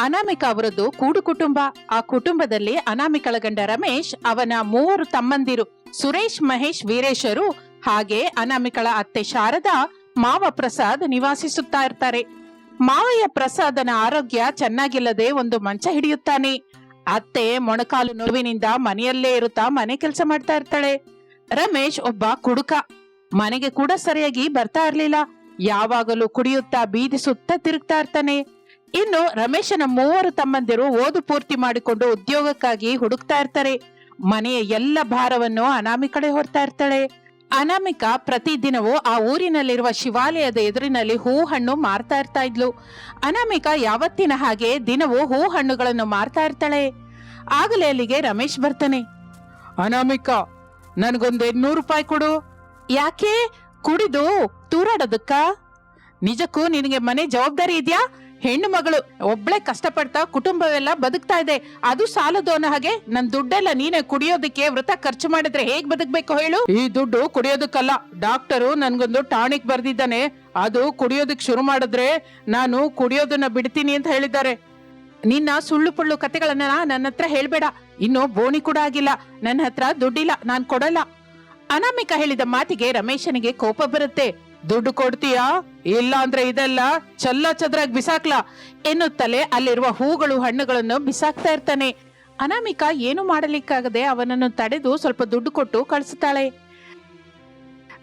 ಅನಾಮಿಕ ಅವರದ್ದು ಕೂಡು ಕುಟುಂಬ. ಆ ಕುಟುಂಬದಲ್ಲಿ ಅನಾಮಿಕಳ ಗಂಡ ರಮೇಶ್, ಅವನ ಮೂವರು ತಮ್ಮಂದಿರು ಸುರೇಶ್, ಮಹೇಶ್, ವೀರೇಶರು ಹಾಗೆ ಅನಾಮಿಕಳ ಅತ್ತೆ ಶಾರದಾ, ಮಾವ ಪ್ರಸಾದ್ ನಿವಾಸಿಸುತ್ತಾ ಇರ್ತಾರೆ. ಮಾವಯ್ಯ ಪ್ರಸಾದನ ಆರೋಗ್ಯ ಚೆನ್ನಾಗಿಲ್ಲದೆ ಒಂದು ಮಂಚ ಹಿಡಿಯುತ್ತಾನೆ. ಅತ್ತೆ ಮೊಣಕಾಲು ನೋವಿನಿಂದ ಮನೆಯಲ್ಲೇ ಇರುತ್ತಾ ಮನೆ ಕೆಲಸ ಮಾಡ್ತಾ ಇರ್ತಾಳೆ. ರಮೇಶ್ ಒಬ್ಬ ಕುಡುಕ. ಮನೆಗೆ ಕೂಡ ಸರಿಯಾಗಿ ಬರ್ತಾ ಇರ್ಲಿಲ್ಲ. ಯಾವಾಗಲೂ ಕುಡಿಯುತ್ತಾ ಬೀದಿಸುತ್ತಾ ತಿರುಗ್ತಾ ಇರ್ತಾನೆ. ಇನ್ನು ರಮೇಶನ ಮೂವರು ತಮ್ಮಂದಿರು ಓದು ಪೂರ್ತಿ ಮಾಡಿಕೊಂಡು ಉದ್ಯೋಗಕ್ಕಾಗಿ ಹುಡುಕ್ತಾ ಇರ್ತಾರೆ. ಮನೆಯ ಎಲ್ಲ ಭಾರವನ್ನು ಅನಾಮಿಕಳೆ ಹೊರ್ತಾ ಇರ್ತಾಳೆ. ಅನಾಮಿಕ ಪ್ರತಿದಿನವೂ ಆ ಊರಿನಲ್ಲಿರುವ ಶಿವಾಲಯದ ಎದುರಿನಲ್ಲಿ ಹೂ ಹಣ್ಣು ಮಾರ್ತಾ ಇರ್ತಾ ಇದ್ಲು. ಅನಾಮಿಕ ಯಾವತ್ತಿನ ಹಾಗೆ ದಿನವೂ ಹೂ ಹಣ್ಣುಗಳನ್ನು ಮಾರ್ತಾ ಇರ್ತಾಳೆ. ಆಗಲೇ ಅಲ್ಲಿಗೆ ರಮೇಶ್ ಬರ್ತಾನೆ. ಅನಾಮಿಕ ನನಗೊಂದು ಎಂಟ್ನೂರು ರೂಪಾಯಿ ಕೊಡು. ಯಾಕೆ? ಕುಡಿದು ತೂರಾಡೋದಕ್ಕ? ನಿಜಕ್ಕೂ ನಿನಗೆ ಮನೆ ಜವಾಬ್ದಾರಿ ಇದೆಯಾ? ಹೆಣ್ಣು ಮಗಳು ಒಬ್ಳೆ ಕಷ್ಟಪಡ್ತಾ ಕುಟುಂಬವೆಲ್ಲ ಬದುಕ್ತಾ ಇದೆ. ಅದು ಸಾಲದು ಅನ್ನೋ ಹಾಗೆ ನನ್ ದುಡ್ಡೆಲ್ಲ ನೀನೆ ಕುಡಿಯೋದಕ್ಕೆ ವೃತ ಖರ್ಚು ಮಾಡಿದ್ರೆ ಹೇಗ್ ಬದುಕ್ಬೇಕು ಹೇಳು? ಈ ದುಡ್ಡು ಕುಡಿಯೋದಕ್ಕಲ್ಲ. ಡಾಕ್ಟರು ನನ್ಗೊಂದು ಟಾನಿಕ್ ಬರ್ದಿದ್ದಾನೆ. ಅದು ಕುಡಿಯೋದಕ್ ಶುರು ಮಾಡಿದ್ರೆ ನಾನು ಕುಡಿಯೋದನ್ನ ಬಿಡ್ತೀನಿ ಅಂತ ಹೇಳಿದ್ದಾರೆ. ನಿನ್ನ ಸುಳ್ಳು ಪುಳ್ಳು ಕತೆಗಳನ್ನ ನನ್ನ ಹತ್ರ ಹೇಳ್ಬೇಡ. ಇನ್ನು ಬೋಣಿ ಕೂಡ ಆಗಿಲ್ಲ. ನನ್ನ ಹತ್ರ ದುಡ್ಡಿಲ್ಲ. ನಾನ್ ಕೊಡಲ್ಲ. ಅನಾಮಿಕ ಹೇಳಿದ ಮಾತಿಗೆ ರಮೇಶನಿಗೆ ಕೋಪ ಬರುತ್ತೆ. ದುಡ್ಡು ಕೊಡ್ತೀಯಾ? ಇಲ್ಲ ಅಂದ್ರೆ ಇದೆಲ್ಲ ಚಲ್ಲ ಚದ್ರಾಗಿ ಬಿಸಾಕ್ಲಾ? ಎನ್ನುತ್ತಲೇ ಅಲ್ಲಿರುವ ಹೂಗಳು ಹಣ್ಣುಗಳನ್ನು ಬಿಸಾಕ್ತಾ ಇರ್ತಾನೆ. ಅನಾಮಿಕಾ ಏನು ಮಾಡಲಿಕ್ಕಾಗದೆ ಅವನನ್ನು ತಡೆದು ಸ್ವಲ್ಪ ದುಡ್ಡು ಕೊಟ್ಟು ಕಳಿಸುತ್ತಾಳೆ.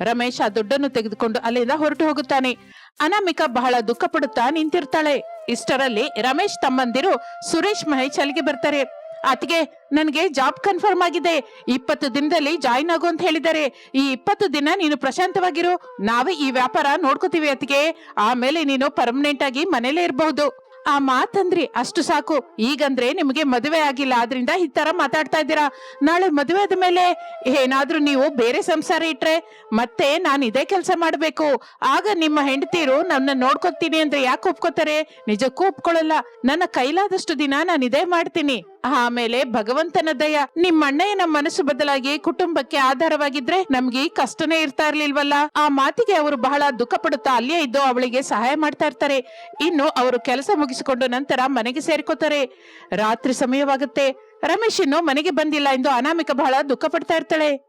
ರಮೇಶ ಆ ದುಡ್ಡನ್ನು ತೆಗೆದುಕೊಂಡು ಅಲ್ಲಿಂದ ಹೊರಟು ಹೋಗುತ್ತಾನೆ. ಅನಾಮಿಕಾ ಬಹಳ ದುಃಖ ಪಡುತ್ತಾ ನಿಂತಿರ್ತಾಳೆ. ಇಷ್ಟರಲ್ಲಿ ರಮೇಶ್ ತಮ್ಮಂದಿರು ಸುರೇಶ್ ಮಹೇಶ್ ಅಲ್ಲಿಗೆ ಬರ್ತಾರೆ. ಅತಿಗೆ ನನಗೆ ಜಾಬ್ ಕನ್ಫರ್ಮ್ ಆಗಿದೆ. ಇಪ್ಪತ್ತು ದಿನದಲ್ಲಿ ಜಾಯಿನ್ ಆಗು ಅಂತ ಹೇಳಿದ್ದಾರೆ. ಈ ಇಪ್ಪತ್ತು ದಿನ ನೀನು ಪ್ರಶಾಂತವಾಗಿರು. ನಾವೇ ಈ ವ್ಯಾಪಾರ ನೋಡ್ಕೋತೀವಿ ಅತ್ಗೆ ಆಮೇಲೆ ನೀನು ಪರ್ಮನೆಂಟ್ ಆಗಿ ಮನೇಲೇ ಇರಬಹುದು. ಆ ಮಾತಂದ್ರಿ ಅಷ್ಟು ಸಾಕು. ಈಗಂದ್ರೆ ನಿಮಗೆ ಮದುವೆ ಆಗಿಲ್ಲ. ಆದ್ರಿಂದ ಈ ತರ ಮಾತಾಡ್ತಾ ಇದ್ದೀರಾ? ನಾಳೆ ಮದುವೆ ಆದ ಮೇಲೆ ಏನಾದ್ರೂ ನೀವು ಬೇರೆ ಸಂಸಾರ ಇಟ್ರೆ ಮತ್ತೆ ನಾನು ಇದೇ ಕೆಲಸ ಮಾಡ್ಬೇಕು. ಆಗ ನಿಮ್ಮ ಹೆಂಡತಿರು ನನ್ನ ನೋಡ್ಕೊತೀನಿ ಅಂದ್ರೆ ಯಾಕೆ ಒಪ್ಕೋತಾರೆ? ನಿಜಕ್ಕೂ ಒಪ್ಕೊಳ್ಳಲ್ಲ. ನನ್ನ ಕೈಲಾದಷ್ಟು ದಿನ ನಾನು ಇದೇ ಮಾಡ್ತೀನಿ. ಆಮೇಲೆ ಭಗವಂತನ ದಯ. ನಿಮ್ಮ ಅಣ್ಣಯ್ಯನ ಮನಸ್ಸು ಬದಲಾಗಿ ಕುಟುಂಬಕ್ಕೆ ಆಧಾರವಾಗಿದ್ರೆ ನಮ್ಗೆ ಕಷ್ಟನೇ ಇರ್ತಾ ಇರ್ಲಿಲ್ವಲ್ಲ? ಆ ಮಾತಿಗೆ ಅವರು ಬಹಳ ದುಃಖ ಪಡುತ್ತಾ ಅಲ್ಲೇ ಇದ್ದು ಅವಳಿಗೆ ಸಹಾಯ ಮಾಡ್ತಾ ಇರ್ತಾರೆ. ಇನ್ನು ಅವರು ಕೆಲಸ ಮುಗಿಸಿಕೊಂಡು ನಂತರ ಮನೆಗೆ ಸೇರ್ಕೋತಾರೆ. ರಾತ್ರಿ ಸಮಯವಾಗುತ್ತೆ. ರಮೇಶ್ ಇನ್ನು ಮನೆಗೆ ಬಂದಿಲ್ಲ ಎಂದು ಅನಾಮಿಕ ಬಹಳ ದುಃಖ ಪಡ್ತಾ ಇರ್ತಾಳೆ.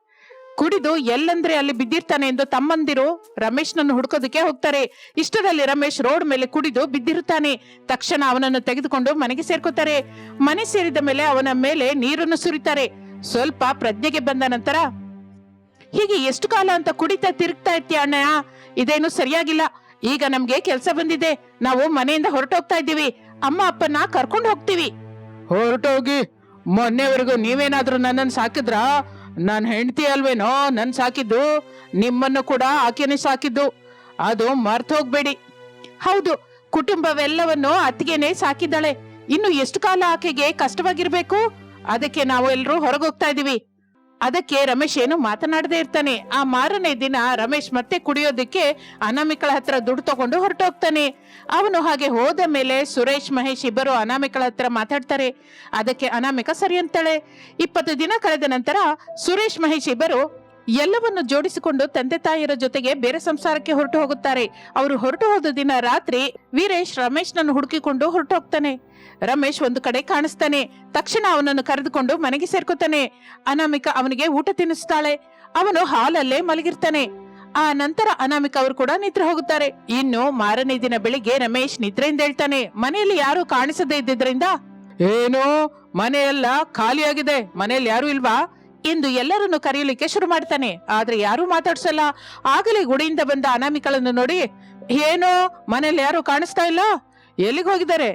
ಕುಡಿದು ಎಲ್ಲಂದ್ರೆ ಅಲ್ಲಿ ಬಿದ್ದಿರ್ತಾನೆ ಎಂದು ತಮ್ಮಂದಿರು ರಮೇಶ್ನನ್ನು ಹುಡುಕೋದಕ್ಕೆ ಹೋಗ್ತಾರೆ. ಇಷ್ಟದಲ್ಲಿ ರಮೇಶ್ ರೋಡ್ ಮೇಲೆ ಕುಡಿದು ಬಿದ್ದಿರುತ್ತಾನೆ. ತಕ್ಷಣ ಅವನನ್ನು ತೆಗೆದುಕೊಂಡು ಮನೆಗೆ ಸೇರ್ಕೋತಾರೆ. ಮನೆ ಸೇರಿದ ಮೇಲೆ ಅವನ ಮೇಲೆ ನೀರನ್ನು ಸುರಿತಾರೆ. ಸ್ವಲ್ಪ ಪ್ರಜ್ಞೆಗೆ ಬಂದ ನಂತರ, ಹೀಗೆ ಎಷ್ಟು ಕಾಲ ಅಂತ ಕುಡಿತಾ ತಿರುಗ್ತಾ ಇರ್ತೀಯ ಅಣ್ಣ ಇದೇನು ಸರಿಯಾಗಿಲ್ಲ. ಈಗ ನಮ್ಗೆ ಕೆಲಸ ಬಂದಿದೆ. ನಾವು ಮನೆಯಿಂದ ಹೊರಟೋಗ್ತಾ ಇದ್ದೀವಿ. ಅಮ್ಮ ಅಪ್ಪನ ಕರ್ಕೊಂಡು ಹೋಗ್ತೀವಿ. ಹೊರಟೋಗಿ ಮೊನ್ನೆವರೆಗೂ ನೀವೇನಾದ್ರೂ ನನ್ನನ್ನು ಸಾಕಿದ್ರಾ? ನಾನ್ ಹೆಂಡತಿ ಅಲ್ವೇನೋ, ನನ್ ಸಾಕಿದ್ದು, ನಿಮ್ಮನ್ನು ಕೂಡ ಆಕೆನೆ ಸಾಕಿದ್ದು. ಅದು ಮರ್ತೋಗ್ಬೇಡಿ ಹೌದು, ಕುಟುಂಬವೆಲ್ಲವನ್ನು ಅತ್ತಿಗೆನೆ ಸಾಕಿದ್ದಾಳೆ. ಇನ್ನು ಎಷ್ಟು ಕಾಲ ಆಕೆಗೆ ಕಷ್ಟವಾಗಿರ್ಬೇಕು? ಅದಕ್ಕೆ ನಾವು ಎಲ್ರು ಹೊರಗೋಗ್ತಾ ಇದೀವಿ. ಅದಕ್ಕೆ ರಮೇಶ್ ಏನು ಮಾತನಾಡದೆ ಇರ್ತಾನೆ. ಆ ಮಾರನೇ ದಿನ ರಮೇಶ್ ಮತ್ತೆ ಕುಡಿಯೋದಕ್ಕೆ ಅನಾಮಿಕಳ ಹತ್ರ ದುಡ್ಡು ತಗೊಂಡು ಹೊರಟೋಗ್ತಾನೆ. ಅವನು ಹಾಗೆ ಹೋದ ಮೇಲೆ ಸುರೇಶ್, ಮಹೇಶ್ ಇಬ್ಬರು ಅನಾಮಿಕಳ ಹತ್ರ ಮಾತಾಡ್ತಾರೆ. ಅದಕ್ಕೆ ಅನಾಮಿಕ ಸರಿ ಅಂತಾಳೆ. ಇಪ್ಪತ್ತು ದಿನ ಕಳೆದ ನಂತರ ಸುರೇಶ್, ಮಹೇಶ್ ಇಬ್ಬರು ಎಲ್ಲವನ್ನು ಜೋಡಿಸಿಕೊಂಡು ತಂದೆ ತಾಯಿಯರ ಜೊತೆಗೆ ಬೇರೆ ಸಂಸಾರಕ್ಕೆ ಹೊರಟು ಹೋಗುತ್ತಾರೆ. ಅವರು ಹೊರಟು ಹೋದ ದಿನ ರಾತ್ರಿ ವೀರೇಶ್ ರಮೇಶ್ನನ್ನು ಹುಡುಕಿಕೊಂಡು ಹೊರಟು ಹೋಗ್ತಾನೆ. ರಮೇಶ್ ಒಂದು ಕಡೆ ಕಾಣಿಸ್ತಾನೆ. ತಕ್ಷಣ ಅವನನ್ನು ಕರೆದುಕೊಂಡು ಮನೆಗೆ ಸೇರ್ಕೋತಾನೆ. ಅನಾಮಿಕ ಅವನಿಗೆ ಊಟ ತಿನ್ನಿಸ್ತಾಳೆ. ಅವನು ಹಾಲಲ್ಲೇ ಮಲಗಿರ್ತಾನೆ. ಆ ನಂತರ ಅನಾಮಿಕ ಅವರು ಕೂಡ ನಿದ್ರೆ ಹೋಗುತ್ತಾರೆ. ಇನ್ನು ಮಾರನೇ ದಿನ ಬೆಳಿಗ್ಗೆ ರಮೇಶ್ ನಿದ್ರೆಯಿಂದ ಹೇಳ್ತಾನೆ, ಮನೆಯಲ್ಲಿ ಯಾರು ಕಾಣಿಸದೇ ಇದ್ದಿದ್ರಿಂದ? ಏನು ಮನೆಯೆಲ್ಲ ಖಾಲಿಯಾಗಿದೆ. ಮನೆಯಲ್ಲಿ ಯಾರು ಇಲ್ವಾ? ಎಂದು ಎಲ್ಲರನ್ನು ಕರೆಯಲಿಕ್ಕೆ ಶುರು ಮಾಡ್ತಾನೆ. ಆದ್ರೆ ಯಾರು ಮಾತಾಡ್ಸಲ್ಲ. ಆಗಲೇ ಗುಡಿಯಿಂದ ಬಂದ ಅನಾಮಿಕಳನ್ನು ನೋಡಿ, ಏನು ಮನೇಲಿ ಯಾರು ಕಾಣಿಸ್ತಾ ಇಲ್ಲ? ಎಲ್ಲಿಗೆ ಹೋಗಿದ್ದಾರೆ?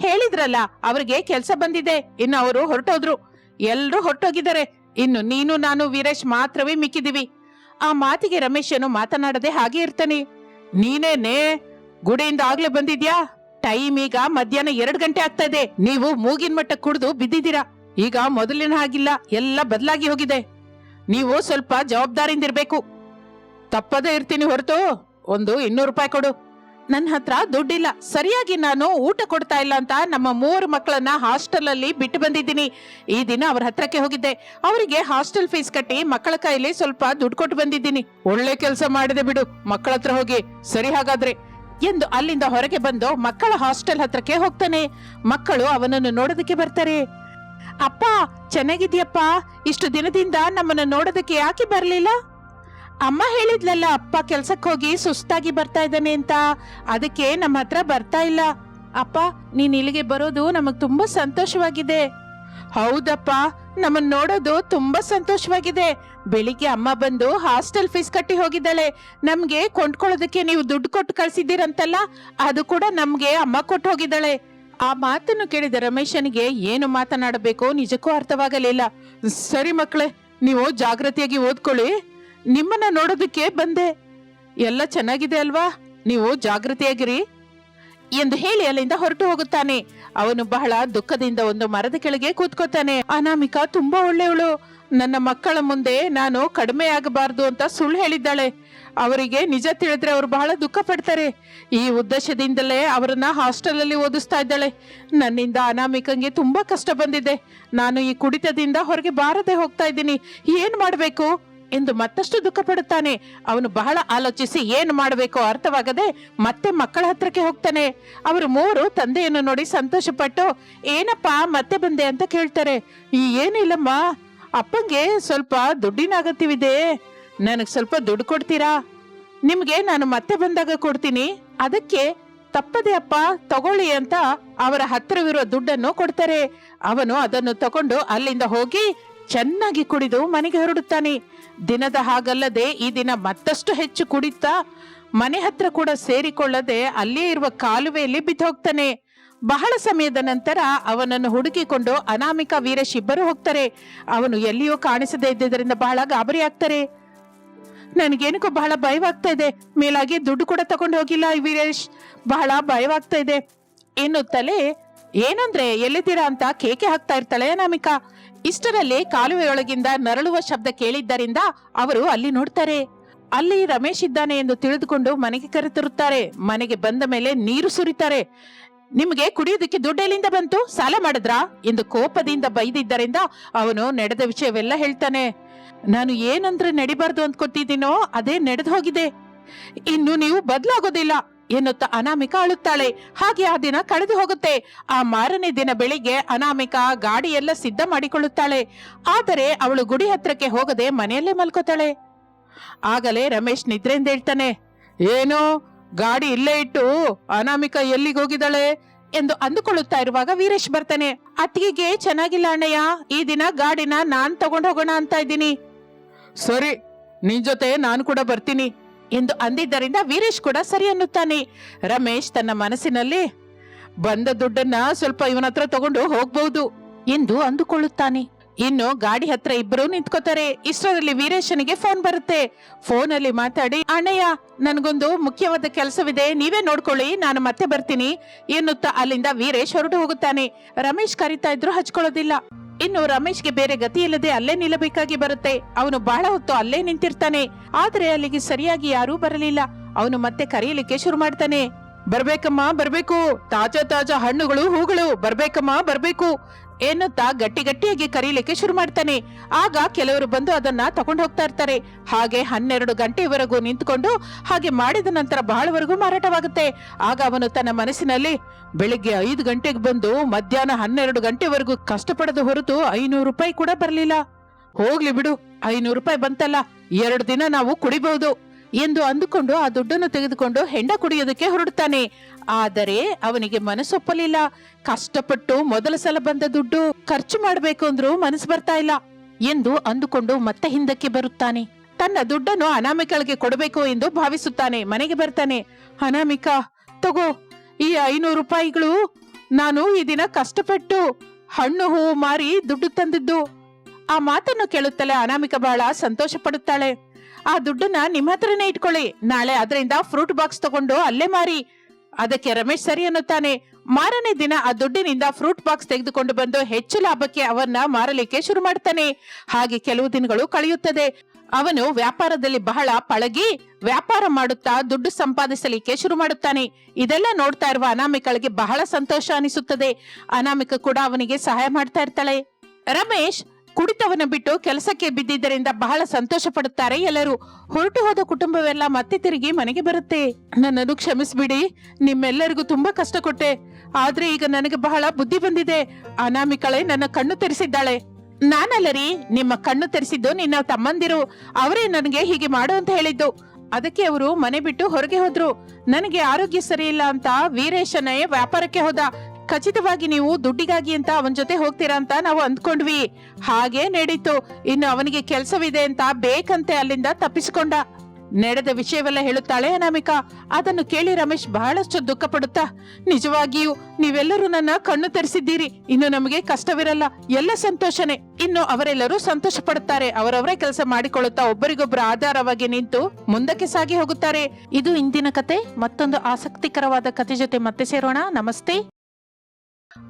ಹೇಳಿದ್ರಲ್ಲ, ಅವ್ರಿಗೆ ಕೆಲ್ಸ ಬಂದಿದೆ. ಇನ್ನು ಅವರು ಹೊರಟೋದ್ರು. ಎಲ್ರೂ ಹೊರಟೋಗಿದ್ದಾರೆ. ಇನ್ನು ನೀನು, ನಾನು, ವೀರೇಶ್ ಮಾತ್ರವೇ ಮಿಕ್ಕಿದೀವಿ. ಆ ಮಾತಿಗೆ ರಮೇಶನು ಮಾತನಾಡದೆ ಹಾಗೆ ಇರ್ತಾನೆ. ನೀನೇನೆ, ಗುಡಿಯಿಂದ ಆಗ್ಲೇ ಬಂದಿದ್ಯಾ? ಟೈಮ್ ಈಗ ಮಧ್ಯಾಹ್ನ ಎರಡು ಗಂಟೆ ಆಗ್ತಾ ಇದೆ. ನೀವು ಮೂಗಿನ ಮಟ್ಟ ಕುಡಿದು ಬಿದ್ದಿದ್ದೀರಾ? ಈಗ ಮೊದಲಿನ ಹಾಗಿಲ್ಲ, ಎಲ್ಲ ಬದಲಾಗಿ ಹೋಗಿದೆ. ನೀವು ಸ್ವಲ್ಪ ಜವಾಬ್ದಾರಿಯಿಂದ ಇರ್ಬೇಕು ತಪ್ಪದೇ ಇರ್ತೀನಿ ಹೊರತು, ಒಂದು ಇನ್ನೂರು ರೂಪಾಯಿ ಕೊಡು. ನನ್ನ ಹತ್ರ ದುಡ್ಡಿಲ್ಲ, ಸರಿಯಾಗಿ ನಾನು ಊಟ ಕೊಡ್ತಾ ಇಲ್ಲ ಅಂತ ನಮ್ಮ ಮೂರು ಮಕ್ಕಳನ್ನ ಹಾಸ್ಟೆಲ್ ಅಲ್ಲಿ ಬಿಟ್ಟು ಬಂದಿದ್ದೀನಿ. ಈ ದಿನ ಅವ್ರ ಹತ್ರಕ್ಕೆ ಹೋಗಿದ್ದೆ. ಅವರಿಗೆ ಹಾಸ್ಟೆಲ್ ಫೀಸ್ ಕಟ್ಟಿ ಮಕ್ಕಳ ಕೈಲಿ ಸ್ವಲ್ಪ ದುಡ್ಡು ಕೊಟ್ಟು ಬಂದಿದ್ದೀನಿ. ಒಳ್ಳೆ ಕೆಲಸ ಮಾಡಿದೆ ಬಿಡು, ಮಕ್ಕಳ ಹತ್ರ ಹೋಗಿ. ಸರಿ ಹಾಗಾದ್ರೆ. ಎಂದು ಅಲ್ಲಿಂದ ಹೊರಗೆ ಬಂದು ಮಕ್ಕಳ ಹಾಸ್ಟೆಲ್ ಹತ್ರಕ್ಕೆ ಹೋಗ್ತಾನೆ. ಮಕ್ಕಳು ಅವನನ್ನು ನೋಡೋದಕ್ಕೆ ಬರ್ತಾರೆ. ಅಪ್ಪ, ಚೆನ್ನಾಗಿದ್ಯಪ್ಪ? ಇಷ್ಟು ದಿನದಿಂದ ನಮ್ಮನ್ನ ನೋಡೋದಕ್ಕೆ ಯಾಕೆ ಬರ್ಲಿಲ್ಲ? ಅಮ್ಮ ಹೇಳಿದ್ಲಲ್ಲ, ಅಪ್ಪ ಕೆಲ್ಸಕ್ಕೆ ಹೋಗಿ ಸುಸ್ತಾಗಿ ಬರ್ತಾ ಇದ್ದಾನೆ ಅಂತ. ಅದಕ್ಕೆ ನಮ್ಮ ಹತ್ರ ಬರ್ತಾ ಇಲ್ಲ. ಅಪ್ಪ, ನೀನ್ ಇಲ್ಲಿಗೆ ಬರೋದು ನಮಗ್ ತುಂಬಾ ಸಂತೋಷವಾಗಿದೆ. ಹೌದಪ್ಪ, ನಮ್ಮನ್ನ ನೋಡೋದು ತುಂಬಾ ಸಂತೋಷವಾಗಿದೆ. ಬೆಳಿಗ್ಗೆ ಅಮ್ಮ ಬಂದು ಹಾಸ್ಟೆಲ್ ಫೀಸ್ ಕಟ್ಟಿ ಹೋಗಿದ್ದಾಳೆ. ನಮ್ಗೆ ಕೊಂಡ್ಕೊಳ್ಳೋದಕ್ಕೆ ನೀವು ದುಡ್ಡು ಕೊಟ್ಟು ಕಳ್ಸಿದ್ದೀರಂತಲ್ಲ, ಅದು ಕೂಡ ನಮ್ಗೆ ಅಮ್ಮ ಕೊಟ್ಟು ಹೋಗಿದ್ದಾಳೆ. ಆ ಮಾತನ್ನು ಕೇಳಿದ ರಮೇಶನಿಗೆ ಏನು ಮಾತನಾಡಬೇಕು ನಿಜಕ್ಕೂ ಅರ್ಥವಾಗಲಿಲ್ಲ. ಸರಿ ಮಕ್ಕಳೇ, ನೀವು ಜಾಗೃತಿಯಾಗಿ ಓದ್ಕೊಳ್ಳಿ. ನಿಮ್ಮನ್ನ ನೋಡೋದಕ್ಕೆ ಬಂದೆ. ಎಲ್ಲ ಚೆನ್ನಾಗಿದೆ ಅಲ್ವಾ? ನೀವು ಜಾಗೃತಿಯಾಗಿರಿ ಎಂದು ಹೇಳಿ ಅಲ್ಲಿಂದ ಹೊರಟು ಹೋಗುತ್ತಾನೆ. ಅವನು ಬಹಳ ದುಃಖದಿಂದ ಒಂದು ಮರದ ಕೆಳಗೆ ಕೂತ್ಕೋತಾನೆ. ಅನಾಮಿಕಾ ತುಂಬಾ ಒಳ್ಳೆಯವಳು. ನನ್ನ ಮಕ್ಕಳ ಮುಂದೆ ನಾನು ಕಡಿಮೆ ಆಗಬಾರದು ಅಂತ ಸುಳ್ಳು ಹೇಳಿದ್ದಾಳೆ. ಅವರಿಗೆ ನಿಜ ತಿಳಿದ್ರೆ ಅವರು ಬಹಳ ದುಃಖ ಪಡ್ತಾರೆ. ಈ ಉದ್ದೇಶದಿಂದಲೇ ಅವರನ್ನ ಹಾಸ್ಟೆಲ್ ಅಲ್ಲಿ ಓದಿಸ್ತಾ ಇದ್ದಾಳೆ. ನನ್ನಿಂದ ಅನಾಮಿಕಂಗೆ ತುಂಬಾ ಕಷ್ಟ ಬಂದಿದೆ. ನಾನು ಈ ಕುಡಿತದಿಂದ ಹೊರಗೆ ಬಾರದೆ ಹೋಗ್ತಾ ಇದ್ದೀನಿ. ಏನ್ ಮಾಡಬೇಕು? ಎಂದು ಮತ್ತಷ್ಟು ದುಃಖ ಪಡುತ್ತಾನೆ. ಅವನು ಬಹಳ ಆಲೋಚಿಸಿ ಏನು ಮಾಡಬೇಕು ಅರ್ಥವಾಗದೆ ಮತ್ತೆ ಮಕ್ಕಳ ಹತ್ರಕ್ಕೆ ಹೋಗ್ತಾನೆ. ಅವರು ಮೂರು ತಂದೆಯನ್ನು ನೋಡಿ ಸಂತೋಷಪಟ್ಟು, ಏನಪ್ಪ, ಮತ್ತೆ ಬಂದೆ ಅಂತ ಕೇಳ್ತಾರೆ. ಈ ಏನಿಲ್ಲಮ್ಮ? ಅಪ್ಪಂಗೆ ಸ್ವಲ್ಪ ದುಡ್ಡಿನ ಅಗತ್ಯವಿದೆ ನನಗೆ ಸ್ವಲ್ಪ ದುಡ್ಡು ಕೊಡ್ತೀರಾ? ನಿಮಗೆ ನಾನು ಮತ್ತೆ ಬಂದಾಗ ಕೊಡ್ತೀನಿ. ಅದಕ್ಕೆ ತಪ್ಪದೆ ಅಪ್ಪ, ತಗೊಳ್ಳಿ ಅಂತ ಅವರ ಹತ್ತಿರವಿರುವ ದುಡ್ಡನ್ನು ಕೊಡ್ತಾರೆ. ಅವನು ಅದನ್ನು ತಗೊಂಡು ಅಲ್ಲಿಂದ ಹೋಗಿ ಚೆನ್ನಾಗಿ ಕುಡಿದು ಮನೆಗೆ ಹೊರಡುತ್ತಾನೆ. ದಿನದ ಹಾಗಲ್ಲದೆ ಈ ದಿನ ಮತ್ತಷ್ಟು ಹೆಚ್ಚು ಕುಡಿತಾ ಮನೆ ಹತ್ರ ಕೂಡ ಸೇರಿಕೊಳ್ಳದೆ ಅಲ್ಲಿಯೇ ಇರುವ ಕಾಲುವೆಯಲ್ಲಿ ಬಿದ್ದೋಗ್ತಾನೆ. ಬಹಳ ಸಮಯದ ನಂತರ ಅವನನ್ನು ಹುಡುಕಿಕೊಂಡು ಅನಾಮಿಕ ವೀರೇಶ್ ಇಬ್ಬರು ಹೋಗ್ತಾರೆ. ಅವನು ಎಲ್ಲಿಯೂ ಕಾಣಿಸದೇ ಇದ್ದುದರಿಂದ ಬಹಳ ಗಾಬರಿ ಆಗ್ತಾರೆ. ನನಗೇನಕ್ಕೂ ಬಹಳ ಭಯವಾಗ್ತಾ ಇದೆ. ಮೇಲಾಗಿ ದುಡ್ಡು ಕೂಡ ತಗೊಂಡು ಹೋಗಿಲ್ಲ ವೀರೇಶ್. ಬಹಳ ಭಯವಾಗ್ತಾ ಇದೆ. ಎನ್ನುತ್ತಲೇ ಏನಂದ್ರೆ ಎಲ್ಲಿದ್ದೀರಾ ಅಂತ ಕೇಕೆ ಹಾಕ್ತಾ ಇರ್ತಾಳೆ ಅನಾಮಿಕಾ. ಇಷ್ಟರಲ್ಲಿ ಕಾಲುವೆಯೊಳಗಿಂದ ನರಳುವ ಶಬ್ದ ಕೇಳಿದ್ದರಿಂದ ಅವರು ಅಲ್ಲಿ ನೋಡ್ತಾರೆ. ಅಲ್ಲಿ ರಮೇಶ್ ಇದ್ದಾನೆ ಎಂದು ತಿಳಿದುಕೊಂಡು ಮನೆಗೆ ಕರೆತರುತ್ತಾರೆ. ಮನೆಗೆ ಬಂದ ಮೇಲೆ ನೀರು ಸುರಿತಾರೆ. ನಿಮಗೆ ಕುಡಿಯೋದಕ್ಕೆ ದುಡ್ಡು ಎಲ್ಲಿಂದ ಬಂತು? ಸಾಲ ಮಾಡಿದ್ರಾ? ಎಂದು ಕೋಪದಿಂದ ಬೈದಿದ್ದರಿಂದ ಅವನು ನಡೆದ ವಿಷಯವೆಲ್ಲ ಹೇಳ್ತಾನೆ. ನಾನು ಏನಂದ್ರೆ ನಡಿಬಾರ್ದು ಅಂದ್ಕೊತಿದ್ದೀನೋ ಅದೇ ನಡೆದು ಹೋಗಿದೆ. ಇನ್ನು ನೀವು ಬದಲಾಗೋದಿಲ್ಲ ಎನ್ನುತ್ತಾ ಅನಾಮಿಕ ಅಳುತ್ತಾಳೆ. ಹಾಗೆ ಆ ದಿನ ಕಳೆದು ಹೋಗುತ್ತೆ. ಆ ಮಾರನೇ ದಿನ ಬೆಳಿಗ್ಗೆ ಅನಾಮಿಕ ಗಾಡಿ ಎಲ್ಲ ಸಿದ್ಧ ಮಾಡಿಕೊಳ್ಳುತ್ತಾಳೆ. ಆದರೆ ಅವಳು ಗುಡಿ ಹತ್ರಕ್ಕೆ ಹೋಗದೆ ಮನೆಯಲ್ಲೇ ಮಲ್ಕೋತಾಳೆ. ಆಗಲೇ ರಮೇಶ್ ನಿದ್ರೆಯಿಂದ ಹೇಳ್ತಾನೆ, ಏನು, ಗಾಡಿ ಇಲ್ಲೇ ಇಟ್ಟು ಅನಾಮಿಕ ಎಲ್ಲಿಗೆ ಹೋಗಿದ್ದಾಳೆ? ಎಂದು ಅಂದುಕೊಳ್ಳುತ್ತಾ ಇರುವಾಗ ವೀರೇಶ್ ಬರ್ತಾನೆ, ಅತ್ತಿಗೆಗೆ ಚೆನ್ನಾಗಿಲ್ಲ ಅಣ್ಣಯ್ಯ. ಈ ದಿನ ಗಾಡಿನ ನಾನ್ ತಗೊಂಡ್ ಹೋಗೋಣ ಅಂತ ಇದ್ದೀನಿ. ಸರಿ, ನಿನ್ ಜೊತೆ ನಾನು ಕೂಡ ಬರ್ತೀನಿ ಎಂದು ಅಂದಿದ್ದರಿಂದ ವೀರೇಶ್ ಕೂಡ ಸರಿ ಅನ್ನುತ್ತಾನೆ. ರಮೇಶ್ ತನ್ನ ಮನಸ್ಸಿನಲ್ಲಿ, ಬಂದ ದುಡ್ಡನ್ನ ಸ್ವಲ್ಪ ಇವನ ಹತ್ರ ತಗೊಂಡು ಹೋಗ್ಬಹುದು ಎಂದು ಅಂದುಕೊಳ್ಳುತ್ತಾನೆ. ಇನ್ನು ಗಾಡಿ ಹತ್ರ ಇಬ್ಬರು ನಿಂತ್ಕೋತಾರೆ. ಇಷ್ಟರಲ್ಲಿ ವೀರೇಶನಿಗೆ ಫೋನ್ ಬರುತ್ತೆ. ಫೋನ್ ಅಲ್ಲಿ ಮಾತಾಡಿ, ಅಣ್ಣಯ್ಯ, ನನ್ಗೊಂದು ಮುಖ್ಯವಾದ ಕೆಲಸವಿದೆ. ನೀವೇ ನೋಡ್ಕೊಳ್ಳಿ, ನಾನು ಮತ್ತೆ ಬರ್ತೀನಿ ಎನ್ನುತ್ತಾ ಅಲ್ಲಿಂದ ವೀರೇಶ್ ಹೊರಟು ಹೋಗುತ್ತಾನೆ. ರಮೇಶ್ ಕರಿತಾ ಇದ್ರು ಹಚ್ಕೊಳ್ಳೋದಿಲ್ಲ. ಇನ್ನು ರಮೇಶ್ಗೆ ಬೇರೆ ಗತಿ ಇಲ್ಲದೆ ಅಲ್ಲೇ ನಿಲ್ಲಬೇಕಾಗಿ ಬರುತ್ತೆ. ಅವನು ಬಹಳ ಹೊತ್ತು ಅಲ್ಲೇ ನಿಂತಿರ್ತಾನೆ. ಆದ್ರೆ ಅಲ್ಲಿಗೆ ಸರಿಯಾಗಿ ಯಾರೂ ಬರಲಿಲ್ಲ. ಅವನು ಮತ್ತೆ ಕರೆಯಲಿಕ್ಕೆ ಶುರು ಮಾಡ್ತಾನೆ. ಬರ್ಬೇಕಮ್ಮ, ಬರ್ಬೇಕು. ತಾಜಾ ತಾಜಾ ಹಣ್ಣುಗಳು, ಹೂಗಳು, ಬರ್ಬೇಕಮ್ಮ, ಬರ್ಬೇಕು. ಎನ್ನುತ್ತಾ ಗಟ್ಟಿ ಗಟ್ಟಿಯಾಗಿ ಕರೀಲಿಕ್ಕೆ ಶುರು ಮಾಡ್ತಾನೆ. ಆಗ ಕೆಲವರು ಬಂದು ಅದನ್ನ ತಗೊಂಡು ಹೋಗ್ತಾ ಇರ್ತಾರೆ. ಹಾಗೆ ಹನ್ನೆರಡು ಗಂಟೆವರೆಗೂ ನಿಂತ್ಕೊಂಡು ಹಾಗೆ ಮಾಡಿದ ನಂತರ ಬಹಳವರೆಗೂ ಮಾರಾಟವಾಗುತ್ತೆ. ಆಗ ಅವನು ತನ್ನ ಮನಸ್ಸಿನಲ್ಲಿ, ಬೆಳಿಗ್ಗೆ ಐದು ಗಂಟೆಗೆ ಬಂದು ಮಧ್ಯಾಹ್ನ ಹನ್ನೆರಡು ಗಂಟೆವರೆಗೂ ಕಷ್ಟಪಡದ ಹೊರತು ಐನೂರು ರೂಪಾಯಿ ಕೂಡ ಬರಲಿಲ್ಲ. ಹೋಗ್ಲಿ ಬಿಡು, ಐನೂರು ರೂಪಾಯಿ ಬಂತಲ್ಲ, ಎರಡು ದಿನ ನಾವು ಕುಡಿಬಹುದು. ಎಂದು ಅಂದುಕೊಂಡು ಆ ದುಡ್ಡನ್ನು ತೆಗೆದುಕೊಂಡು ಹೆಂಡ ಕುಡಿಯೋದಕ್ಕೆ ಹೊರಡ್ತಾನೆ ಆದರೆ ಅವನಿಗೆ ಮನಸ್ಸೊಪ್ಪಲಿಲ್ಲ. ಕಷ್ಟಪಟ್ಟು ಮೊದಲ ಸಲ ಬಂದ ದುಡ್ಡು ಖರ್ಚು ಮಾಡಬೇಕು ಅಂದ್ರೂ ಮನಸ್ಸು ಬರ್ತಾ ಇಲ್ಲ ಎಂದು ಅಂದುಕೊಂಡು ಮತ್ತೆ ಹಿಂದಕ್ಕೆ ಬರುತ್ತಾನೆ. ತನ್ನ ದುಡ್ಡನ್ನು ಅನಾಮಿಕಳಿಗೆ ಕೊಡಬೇಕು ಎಂದು ಭಾವಿಸುತ್ತಾನೆ. ಮನೆಗೆ ಬರ್ತಾನೆ. ಅನಾಮಿಕಾ, ತಗೋ, ಈ ಐನೂರು ರೂಪಾಯಿಗಳು ನಾನು ಈ ದಿನ ಕಷ್ಟಪಟ್ಟು ಹಣ್ಣು ಹೂವು ಮಾರಿ ದುಡ್ಡು ತಂದಿದ್ದು. ಆ ಮಾತನ್ನು ಕೇಳುತ್ತಲೇ ಅನಾಮಿಕ ಬಹಳ ಸಂತೋಷ ಪಡುತ್ತಾಳೆ ಆ ದುಡ್ಡನ್ನ ನಿಮ್ಮ ಹತ್ರನೇ ಇಟ್ಕೊಳ್ಳಿ. ನಾಳೆ ಅದರಿಂದ ಫ್ರೂಟ್ ಬಾಕ್ಸ್ ತಗೊಂಡು ಅಲ್ಲೇ ಮಾರಿ. ಅದಕ್ಕೆ ರಮೇಶ್ ಸರಿ ಅನ್ನುತ್ತಾನೆ. ಮಾರನೇ ದಿನ ಆ ದುಡ್ಡಿನಿಂದ ಫ್ರೂಟ್ ಬಾಕ್ಸ್ ತೆಗೆದುಕೊಂಡು ಬಂದು ಹೆಚ್ಚು ಲಾಭಕ್ಕೆ ಅವನ್ನ ಮಾರಲಿಕ್ಕೆ ಶುರು ಮಾಡ್ತಾನೆ. ಹಾಗೆ ಕೆಲವು ದಿನಗಳು ಕಳೆಯುತ್ತದೆ. ಅವನು ವ್ಯಾಪಾರದಲ್ಲಿ ಬಹಳ ಪಳಗಿ, ವ್ಯಾಪಾರ ಮಾಡುತ್ತಾ ದುಡ್ಡು ಸಂಪಾದಿಸಲಿಕ್ಕೆ ಶುರು ಮಾಡುತ್ತಾನೆ. ಇದೆಲ್ಲ ನೋಡ್ತಾ ಇರುವ ಅನಾಮಿಕಳಿಗೆ ಬಹಳ ಸಂತೋಷ ಅನಿಸುತ್ತದೆ. ಅನಾಮಿಕ ಕೂಡ ಅವನಿಗೆ ಸಹಾಯ ಮಾಡ್ತಾ ಇರ್ತಾಳೆ. ರಮೇಶ್ ಕುಡಿತವನ್ನ ಬಿಟ್ಟು ಕೆಲಸಕ್ಕೆ ಬಿದ್ದಿದ್ದರಿಂದ ಬಹಳ ಸಂತೋಷ ಪಡುತ್ತಾರೆ ಎಲ್ಲರೂ. ಹೊರಟು ಹೋದ ಕುಟುಂಬವೆಲ್ಲ ಮತ್ತೆ ತಿರುಗಿ ಮನೆಗೆ ಬರುತ್ತೆ. ನನ್ನನ್ನು ಕ್ಷಮಿಸ್ಬಿಡಿ. ನಿಮ್ಮೆಲ್ಲರಿಗೂ ತುಂಬಾ ಕಷ್ಟ ಕೊಟ್ಟೆ ಆದ್ರೆ ಈಗ ನನಗೆ ಬಹಳ ಬುದ್ಧಿ ಬಂದಿದೆ. ಅನಾಮಿಕಳೆ ನನ್ನ ಕಣ್ಣು ತೆರೆಸಿದ್ದಾಳೆ. ನಾನಲ್ಲರಿ, ನಿಮ್ಮ ಕಣ್ಣು ತೆರೆಸಿದ್ದು ನಿನ್ನ ತಮ್ಮಂದಿರು. ಅವರೇ ನನಗೆ ಹೀಗೆ ಮಾಡು ಅಂತ ಹೇಳಿದ್ದು. ಅದಕ್ಕೆ ಅವರು ಮನೆ ಬಿಟ್ಟು ಹೊರಗೆ ಹೋದ್ರು. ನನಗೆ ಆರೋಗ್ಯ ಸರಿ ಇಲ್ಲ ಅಂತ ವೀರೇಶನೇ ವ್ಯಾಪಾರಕ್ಕೆ ಹೋದ. ಖಚಿತವಾಗಿ ನೀವು ದುಡ್ಡಿಗಾಗಿ ಅಂತ ಅವನ ಜೊತೆ ಹೋಗ್ತೀರಾ ಅಂತ ನಾವು ಅಂದ್ಕೊಂಡ್ವಿ. ಹಾಗೆ ನಡೀತು. ಇನ್ನು ಅವನಿಗೆ ಕೆಲಸವಿದೆ ಅಂತ ಬೇಕಂತೆ ಅಲ್ಲಿಂದ ತಪ್ಪಿಸಿಕೊಂಡ. ನಡೆದ ವಿಷಯವೆಲ್ಲ ಹೇಳುತ್ತಾಳೆ ಅನಾಮಿಕಾ. ಅದನ್ನು ಕೇಳಿ ರಮೇಶ್ ಬಹಳಷ್ಟು ದುಃಖ ಪಡುತ್ತಾ, ನಿಜವಾಗಿಯೂ ನೀವೆಲ್ಲರೂ ನನ್ನ ಕಣ್ಣು ತರಿಸಿದ್ದೀರಿ. ಇನ್ನು ನಮಗೆ ಕಷ್ಟವಿರಲ್ಲ. ಎಲ್ಲ ಸಂತೋಷನೇ. ಇನ್ನು ಅವರೆಲ್ಲರೂ ಸಂತೋಷ ಪಡುತ್ತಾರೆ. ಅವರವರೇ ಕೆಲಸ ಮಾಡಿಕೊಳ್ಳುತ್ತಾ ಒಬ್ಬರಿಗೊಬ್ಬರು ಆಧಾರವಾಗಿ ನಿಂತು ಮುಂದಕ್ಕೆ ಸಾಗಿ ಹೋಗುತ್ತಾರೆ. ಇದು ಇಂದಿನ ಕತೆ. ಮತ್ತೊಂದು ಆಸಕ್ತಿಕರವಾದ ಕತೆ ಜೊತೆ ಮತ್ತೆ ಸೇರೋಣ. ನಮಸ್ತೆ.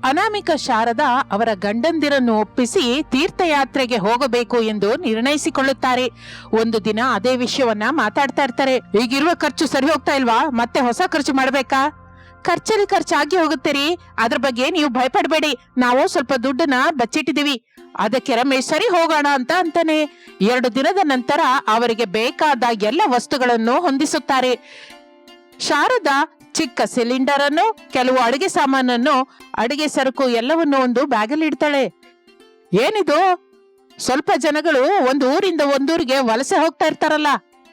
ಅನಾಮಿಕ ಶಾರದಾ ಅವರ ಗಂಡಂದಿರನ್ನು ಒಪ್ಪಿಸಿ ತೀರ್ಥಯಾತ್ರೆಗೆ ಹೋಗಬೇಕು ಎಂದು ನಿರ್ಣಯಿಸಿಕೊಳ್ಳುತ್ತಾರೆ. ಒಂದು ದಿನ ಅದೇ ವಿಷಯವನ್ನ ಮಾತಾಡ್ತಾ ಇರ್ತಾರೆ. ಈಗಿರುವ ಖರ್ಚು ಸರಿ ಹೋಗ್ತಾ ಇಲ್ವಾ? ಮತ್ತೆ ಹೊಸ ಖರ್ಚು ಮಾಡಬೇಕಾ? ಖರ್ಚಲ್ಲಿ ಖರ್ಚಾಗಿ ಹೋಗುತ್ತೆ ರೀ ಅದ್ರ ಬಗ್ಗೆ ನೀವು ಭಯಪಡಬೇಡಿ. ನಾವು ಸ್ವಲ್ಪ ದುಡ್ಡನ್ನ ಬಚ್ಚಿಟ್ಟಿದೀವಿ ಅದಕ್ಕೆ ರಮೇಶ್ ಸರಿ ಹೋಗೋಣ ಅಂತ ಅಂತಾನೆ. ಎರಡು ದಿನದ ನಂತರ ಅವರಿಗೆ ಬೇಕಾದ ಎಲ್ಲ ವಸ್ತುಗಳನ್ನು ಹೊಂದಿಸುತ್ತಾರೆ. ಶಾರದಾ ಚಿಕ್ಕ ಸಿಲಿಂಡರ್ ಅನ್ನು, ಕೆಲವು ಅಡುಗೆ ಸಾಮಾನನ್ನು, ಅಡಿಗೆ ಸರಕು ಎಲ್ಲವನ್ನೂ ಒಂದು ಬ್ಯಾಗಲ್ಲಿ ಇಡ್ತಾಳೆ. ಏನಿದು? ಸ್ವಲ್ಪ ಜನಗಳು ಒಂದು ಊರಿಂದ ಒಂದೂರಿಗೆ ವಲಸೆ ಹೋಗ್ತಾ ಇರ್ತಾರಲ್ಲ.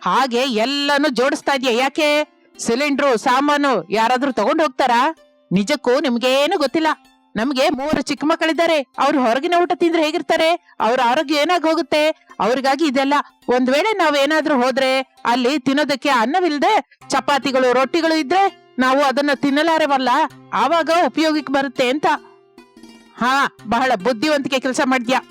ಹಾಗೆ ಎಲ್ಲಾನು ಜೋಡಿಸ್ತಾ ಇದೆಯಾ ಯಾಕೆ? ಸಿಲಿಂಡ್ರು, ಸಾಮಾನು ಯಾರಾದ್ರೂ ತಗೊಂಡ್ ಹೋಗ್ತಾರಾ? ನಿಜಕ್ಕೂ ನಿಮ್ಗೇನು ಗೊತ್ತಿಲ್ಲ. ನಮ್ಗೆ ಮೂವರು ಚಿಕ್ಕ ಮಕ್ಕಳಿದ್ದಾರೆ. ಅವ್ರು ಹೊರಗಿನ ಊಟ ತಿಂದ್ರೆ ಹೇಗಿರ್ತಾರೆ? ಅವ್ರ ಆರೋಗ್ಯ ಏನಾಗಿ ಹೋಗುತ್ತೆ? ಅವ್ರಿಗಾಗಿ ಇದೆಲ್ಲ. ಒಂದ್ ವೇಳೆ ನಾವೇನಾದ್ರೂ ಹೋದ್ರೆ, ಅಲ್ಲಿ ತಿನ್ನೋದಕ್ಕೆ ಅನ್ನವಿಲ್ದೆ, ಚಪಾತಿಗಳು, ರೊಟ್ಟಿಗಳು ಇದ್ರೆ ನಾವು ಅದನ್ನ ತಿನ್ನಲಾರೆವಲ್ಲ, ಆವಾಗ ಉಪಯೋಗಕ್ಕೆ ಬರುತ್ತೆ ಅಂತ. ಹಾ, ಬಹಳ ಬುದ್ಧಿವಂತಿಕೆ ಕೆಲಸ ಮಾಡಿದ್ಯಾ?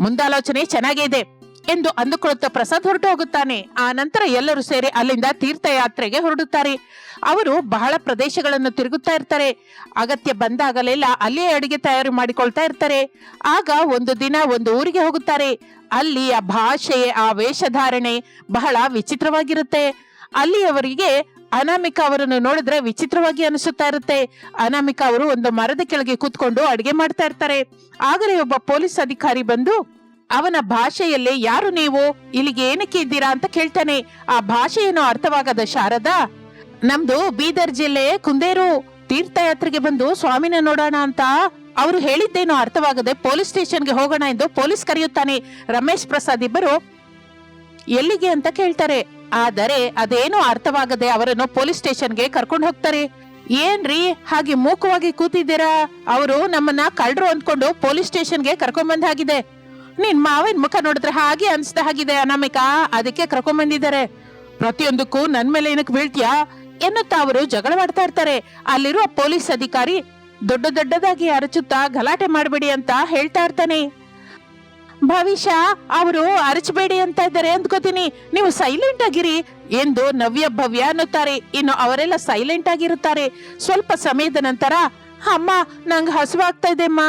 ಮುಂದಾಲೋಚನೆ ಚೆನ್ನಾಗಿದೆ ಎಂದು ಅಂದುಕೊಳ್ಳುತ್ತಾ ಪ್ರಸಾದ್ ಹೊರಟು ಹೋಗುತ್ತಾನೆ. ಆ ನಂತರ ಎಲ್ಲರೂ ಸೇರಿ ಅಲ್ಲಿಂದ ತೀರ್ಥಯಾತ್ರೆಗೆ ಹೊರಡುತ್ತಾರೆ. ಅವರು ಬಹಳ ಪ್ರದೇಶಗಳನ್ನು ತಿರುಗುತ್ತಾ ಇರ್ತಾರೆ. ಅಗತ್ಯ ಬಂದಾಗಲೆಲ್ಲ ಅಲ್ಲಿಯೇ ಅಡಿಗೆ ತಯಾರು ಮಾಡಿಕೊಳ್ತಾ ಇರ್ತಾರೆ. ಆಗ ಒಂದು ದಿನ ಒಂದು ಊರಿಗೆ ಹೋಗುತ್ತಾರೆ. ಅಲ್ಲಿಯ ಭಾಷೆ ಆ ವೇಷಧಾರಣೆ ಬಹಳ ವಿಚಿತ್ರವಾಗಿರುತ್ತೆ. ಅಲ್ಲಿಯವರಿಗೆ ಅನಾಮಿಕಾ ಅವರನ್ನು ನೋಡಿದ್ರೆ ವಿಚಿತ್ರವಾಗಿ ಅನಿಸುತ್ತಾ ಇರುತ್ತೆ. ಅನಾಮಿಕಾ ಅವರು ಒಂದು ಮರದ ಕೆಳಗೆ ಕೂತ್ಕೊಂಡು ಅಡಿಗೆ ಮಾಡ್ತಾ ಇರ್ತಾರೆ. ಆಗಲೇ ಒಬ್ಬ ಪೊಲೀಸ್ ಅಧಿಕಾರಿ ಬಂದು, ಅವನ ಭಾಷೆಯಲ್ಲಿ ಯಾರು ನೀವು? ಇಲ್ಲಿಗೆ ಏನಕ್ಕೆ ಇದ್ದೀರಾ ಅಂತ ಕೇಳ್ತಾನೆ. ಆ ಭಾಷೆಯನ್ನು ಅರ್ಥವಾಗದ ಶಾರದಾ? ನಮ್ದು ಬೀದರ್ ಜಿಲ್ಲೆ ಕುಂದೇರು. ತೀರ್ಥಯಾತ್ರೆಗೆ ಬಂದು ಸ್ವಾಮಿನ ನೋಡೋಣ ಅಂತ. ಅವರು ಹೇಳಿದ್ದೇನೋ ಅರ್ಥವಾಗದೆ ಪೊಲೀಸ್ ಸ್ಟೇಷನ್ಗೆ ಹೋಗೋಣ ಎಂದು ಪೊಲೀಸ್ ಕರೆಯುತ್ತಾನೆ. ರಮೇಶ್ ಪ್ರಸಾದ್ ಇಬ್ಬರು ಎಲ್ಲಿಗೆ ಅಂತ ಕೇಳ್ತಾರೆ. ಆದರೆ ಅದೇನೂ ಅರ್ಥವಾಗದೆ ಅವರನ್ನು ಪೊಲೀಸ್ ಸ್ಟೇಷನ್ಗೆ ಕರ್ಕೊಂಡು ಹೋಗ್ತಾರೆ. ಏನ್ರಿ? ಹಾಗೆ ಮೂಕವಾಗಿ ಕೂತಿದ್ದೀರಾ? ಅವರು ನಮ್ಮನ್ನ ಕಳ್ರು ಅಂದ್ಕೊಂಡು ಪೊಲೀಸ್ ಸ್ಟೇಷನ್ಗೆ ಕರ್ಕೊಂಡ್ ಬಂದ ಹಾಗಿದೆ ನಿನ್ ಮಾವಿನ ಮುಖ ನೋಡಿದ್ರೆ ಹಾಗೆ ಅನ್ಸ್ತಾ ಹಾಗಿದೆ ಅನಾಮಿಕಾ. ಅದಕ್ಕೆ ಕರ್ಕೊಂಡ್ ಬಂದಿದ್ದಾರೆ ಪ್ರತಿಯೊಂದಕ್ಕೂ ನನ್ ಮೇಲೆ ಏನಕ್ಕೆ ಬೀಳ್ತೀಯಾ? ಎನ್ನುತ್ತಾ ಅವರು ಜಗಳವಾಡ್ತಾ ಇರ್ತಾರೆ. ಅಲ್ಲಿರುವ ಪೊಲೀಸ್ ಅಧಿಕಾರಿ, ದೊಡ್ಡ ದೊಡ್ಡದಾಗಿ ಅರಚುತ್ತಾ ಗಲಾಟೆ ಮಾಡಬೇಡಿ ಅಂತ ಹೇಳ್ತಾ ಇರ್ತಾನೆ. ಭವಿಷ್ಯ ಅವರು ಅರಚಬೇಡಿ ಅಂತ ಇದ್ದಾರೆ ಅಂದ್ಕೋತೀನಿ. ನೀವು ಸೈಲೆಂಟ್ ಆಗಿರಿ ಎಂದು ನವ್ಯ ಭವ್ಯ ಅನ್ನುತ್ತಾರೆ. ಇನ್ನು ಅವರೆಲ್ಲ ಸೈಲೆಂಟ್ ಆಗಿರುತ್ತಾರೆ. ಸ್ವಲ್ಪ ಸಮಯದ ನಂತರ, ಅಮ್ಮ, ನಂಗೆ ಹಸುವಾಗ್ತಾ ಇದೆ, ಅಮ್ಮ.